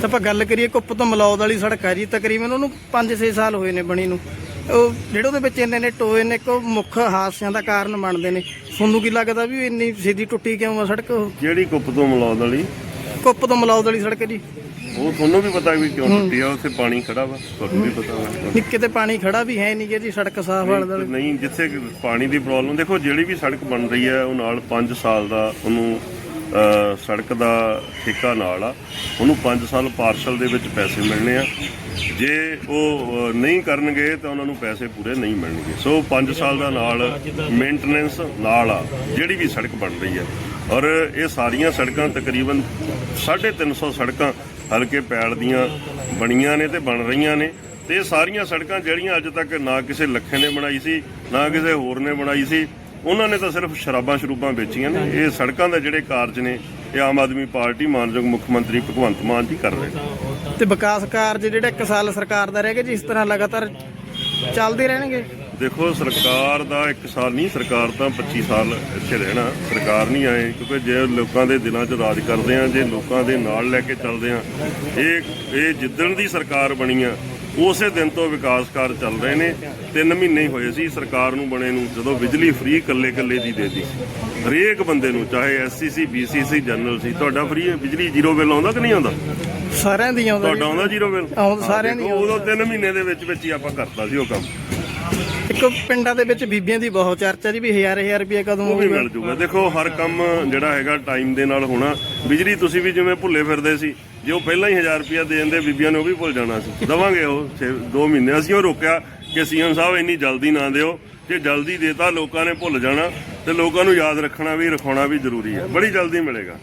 ਤਾਂ ਆਪਾਂ ਗੱਲ ਕਰੀਏ ਕੁੱਪ ਤੋਂ ਮਲੌਦ ਵਾਲੀ ਸੜਕ ਆ ਜੀ ਤਕਰੀਬਨ ਉਹਨੂੰ 5-6 ਸਾਲ ਹੋਏ ਨੇ ਬਣੀ ਨੂੰ। ਉਹ ਜਿਹੜੇ ਉਹਦੇ ਵਿੱਚ ਇੰਨੇ ਨੇ ਟੋਏ ਨੇ ਇੱਕ ਉਹ ਮੁੱਖ ਹਾਦਸਿਆਂ ਦਾ ਕਾਰਨ ਬਣਦੇ ਨੇ। ਤੁਹਾਨੂੰ ਕੀ ਲੱਗਦਾ ਵੀ ਇੰਨੀ ਸਿੱਧੀ ਟੁੱਟੀ ਕਿਉਂ ਆ ਸੜਕ? ਉਹ? ਜਿਹੜੀ ਕੁੱਪ ਤੋਂ ਮਲੌਦ ਵਾਲੀ? ਕੁੱਪ ਤੋਂ ਮਲੌਦ ਵਾਲੀ ਸੜਕ ਜੀ। ਉਹ ਤੁਹਾਨੂੰ ਵੀ ਪਤਾ ਵੀ ਕਿਉਂ ਟੁੱਟੀ ਆ ਉੱਥੇ ਪਾਣੀ ਖੜਾ ਵਾ ਤੁਹਾਨੂੰ ਵੀ ਪਤਾ ਵਾ। ਨਿੱਕੇ ਤੇ ਪਾਣੀ ਖੜਾ ਵੀ ਹੈ ਨਹੀਂ ਕਿ ਜੀ ਸੜਕ ਸਾਫ਼ ਵਾਲ। ਦਾ ਨਹੀਂ ਜਿੱਥੇ ਕਿ ਪਾਣੀ ਦੀ ਪ੍ਰੋਬਲਮ ਦੇਖੋ ਜਿਹੜੀ ਵੀ ਸੜਕ ਬਣ ਰਹੀ ਹੈ ਉਹ ਨਾਲ 5 ਸਾਲ ਦਾ ਉਹਨੂੰ ਸੜਕ ਦਾ ਠੇਕਾ ਨਾਲ ਆ। ਉਹਨੂੰ 5 ਸਾਲ ਪਾਰਸ਼ਲ ਦੇ ਵਿੱਚ ਪੈਸੇ ਮਿਲਣੇ ਆ। ਜੇ ਉਹ ਨਹੀਂ ਕਰਨਗੇ ਤਾਂ ਉਹਨਾਂ ਨੂੰ ਪੈਸੇ ਪੂਰੇ ਨਹੀਂ ਮਿਲਣਗੇ। ਸੋ 5 ਸਾਲ ਦਾ ਨਾਲ ਮੇਨਟੇਨੈਂਸ ਨਾਲ ਆ, ਜਿਹੜੀ ਵੀ ਸੜਕ ਬਣ ਰਹੀ ਹੈ ਔਰ ਇਹ ਸਾਰੀਆਂ ਸੜਕਾਂ ਤਕਰੀਬਨ 350 ਸੜਕਾਂ ਹਲਕੇ ਪੈਲ ਦੀਆਂ ਬਣੀਆਂ ਨੇ ਤੇ ਬਣ ਰਹੀਆਂ ਨੇ। ਤੇ ਇਹ ਸਾਰੀਆਂ ਸੜਕਾਂ ਜਿਹੜੀਆਂ ਅੱਜ ਤੱਕ ਨਾ ਕਿਸੇ ਲੱਖੇ ਨੇ ਬਣਾਈ ਸੀ, ਨਾ ਕਿਸੇ ਹੋਰ ਨੇ ਬਣਾਈ ਸੀ ਉਹਨਾਂ ਨੇ ਤਾਂ ਸਿਰਫ ਸ਼ਰਾਬਾਂ ਸ਼ਰੂਬਾਂ ਵੇਚੀਆਂ ਨੇ। ਇਹ ਸੜਕਾਂ ਦੇ ਜਿਹੜੇ ਕਾਰਜ ਨੇ ਇਹ ਆਮ ਆਦਮੀ ਪਾਰਟੀ ਮਾਨਯੋਗ ਮੁੱਖ ਮੰਤਰੀ ਭਗਵੰਤ ਮਾਨ ਜੀ ਕਰ ਰਹੇ ਨੇ। ਤੇ ਵਿਕਾਸ ਕਾਰਜ ਜਿਹੜਾ ਇੱਕ ਸਾਲ ਸਰਕਾਰ ਦਾ ਰਹਿ ਗਿਆ ਜੀ ਇਸ ਤਰ੍ਹਾਂ ਲਗਾਤਾਰ ਚੱਲਦੇ ਰਹਿਣਗੇ? ਦੇਖੋ ਸਰਕਾਰ ਦਾ ਇੱਕ ਸਾਲ ਨਹੀਂ ਸਰਕਾਰ ਤਾਂ 25 ਸਾਲ ਇੱਥੇ ਰਹਿਣਾ। ਸਰਕਾਰ ਨਹੀਂ ਆਏ ਕਿਉਂਕਿ ਜੇ ਲੋਕਾਂ ਦੇ ਦਿਲਾਂ 'ਚ ਰਾਜ ਕਰਦੇ ਆ ਜੇ ਲੋਕਾਂ ਦੇ ਨਾਲ ਲੈ ਕੇ ਚੱਲਦੇ ਆ ਇਹ ਇਹ ਜਿੱਦਣ ਦੀ ਸਰਕਾਰ ਬਣੀ ਆ ਉਸੇ ਦਿਨ ਤੋਂ ਵਿਕਾਸ ਕਾਰਜ ਚੱਲ ਰਹੇ ਨੇ। 3 ਮਹੀਨੇ ਹੀ ਹੋਏ ਸੀ। ਸਰਕਾਰ ਨੂੰ ਬਣੇ ਨੂੰ ਜਦੋਂ ਬਿਜਲੀ ਫ੍ਰੀ ਕੱਲੇ ਕੱਲੇ ਦੀ ਦੇਦੀ ਹਰੇਕ ਬੰਦੇ ਨੂੰ ਚਾਹੇ ਐਸਸੀਸੀ ਬੀਸੀਸੀ ਜਨਰਲ ਸੀ ਤੁਹਾਡਾ ਫ੍ਰੀ ਬਿਜਲੀ ਜ਼ੀਰੋ ਬਿੱਲ ਆਉਂਦਾ ਕਿ ਨਹੀਂ ਆਉਂਦਾ? ਸਾਰਿਆਂ ਦੀ ਆਉਂਦਾ ਤੁਹਾਡਾ ਆਉਂਦਾ ਜ਼ੀਰੋ ਬਿੱਲ ਆਉਂਦਾ, ਸਾਰਿਆਂ ਦੀ ਉਦੋਂ 3 ਮਹੀਨੇ ਦੇ ਵਿੱਚ ਵਿੱਚ ਹੀ ਆਪਾਂ ਕਰਤਾ ਸੀ ਉਹ ਕੰਮ। ਇੱਕ ਪਿੰਡਾਂ ਦੇ ਵਿੱਚ ਬੀਬੀਆਂ ਦੀ ਬਹੁਤ ਚਰਚਾ ਜੀ ਵੀ ਹਜ਼ਾਰ ਹਜ਼ਾਰ ਰੁਪਏ ਕਦੋਂ ਉਹ ਵੀ ਮਿਲ ਜੂਗਾ। ਦੇਖੋ ਹਰ ਕੰਮ ਜਿਹੜਾ ਹੈਗਾ ਟਾਈਮ ਦੇ ਨਾਲ ਹੋਣਾ। ਬਿਜਲੀ ਤੁਸੀਂ ਵੀ ਜਿਵੇਂ ਭੁੱਲੇ ਫਿਰਦੇ ਸੀ ਜੇ ਉਹ ਪਹਿਲਾਂ ਹੀ 1000 ਰੁਪਇਆ ਦੇ ਦਿੰਦੇ ਬੀਬੀਆਂ ਨੇ ਉਹ ਵੀ ਭੁੱਲ ਜਾਣਾ ਸੀ। ਦਵਾਂਗੇ ਉਹ 2 ਮਹੀਨੇ। ਅਸੀਂ ਉਹ ਰੋਕਿਆ ਕਿ ਸੀਐਮ ਸਾਹਿਬ ਇੰਨੀ ਜਲਦੀ ਨਾ ਦਿਓ। ਜੇ ਜਲਦੀ ਦੇਤਾ ਲੋਕਾਂ ਨੇ ਭੁੱਲ ਜਾਣਾ। ਤੇ ਲੋਕਾਂ ਨੂੰ ਯਾਦ ਰੱਖਣਾ ਵੀ ਰਖਾਉਣਾ ਵੀ ਜ਼ਰੂਰੀ ਹੈ। ਬੜੀ ਜਲਦੀ ਮਿਲੇਗਾ।